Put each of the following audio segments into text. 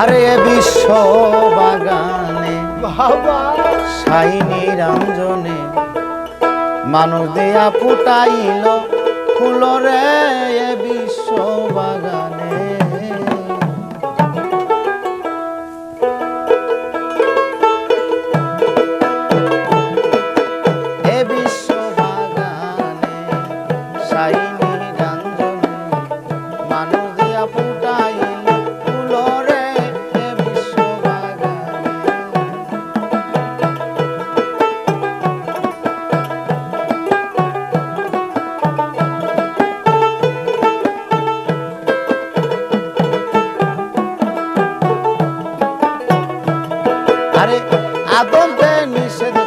আরে বিশ্ব বাগানে বাবা। সাই নিরঞ্জনে মানুষ দিয়া ফুটাইল ফুলরে বিশ্ব বাগানে এ বিশ্ব বাগানে সাই আদম নিষেধ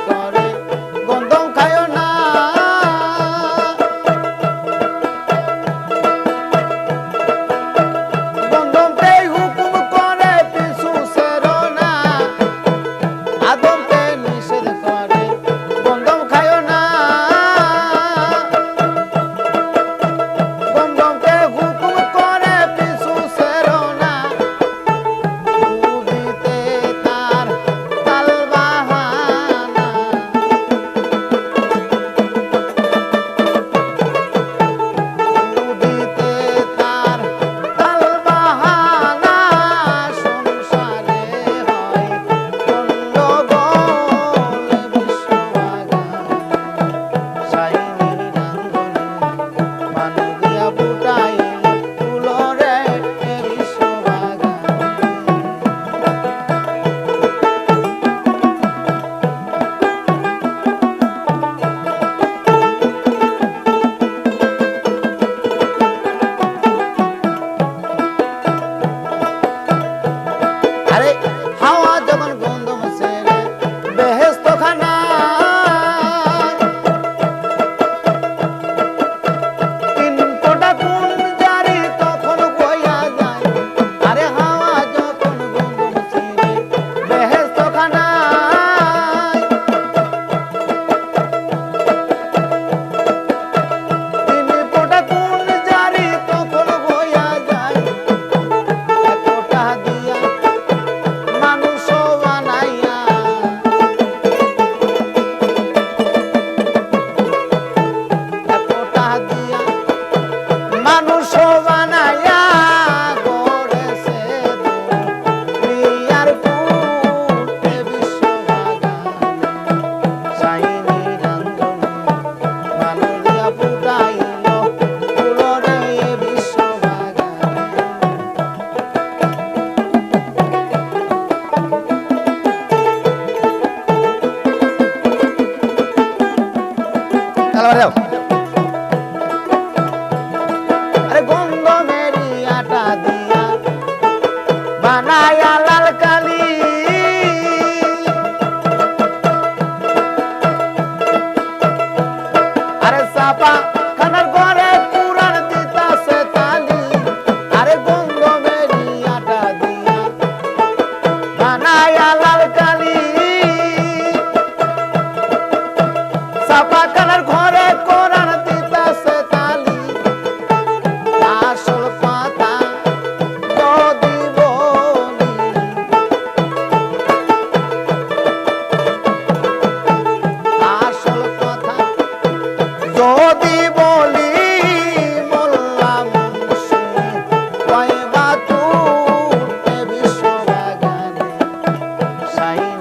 saya time.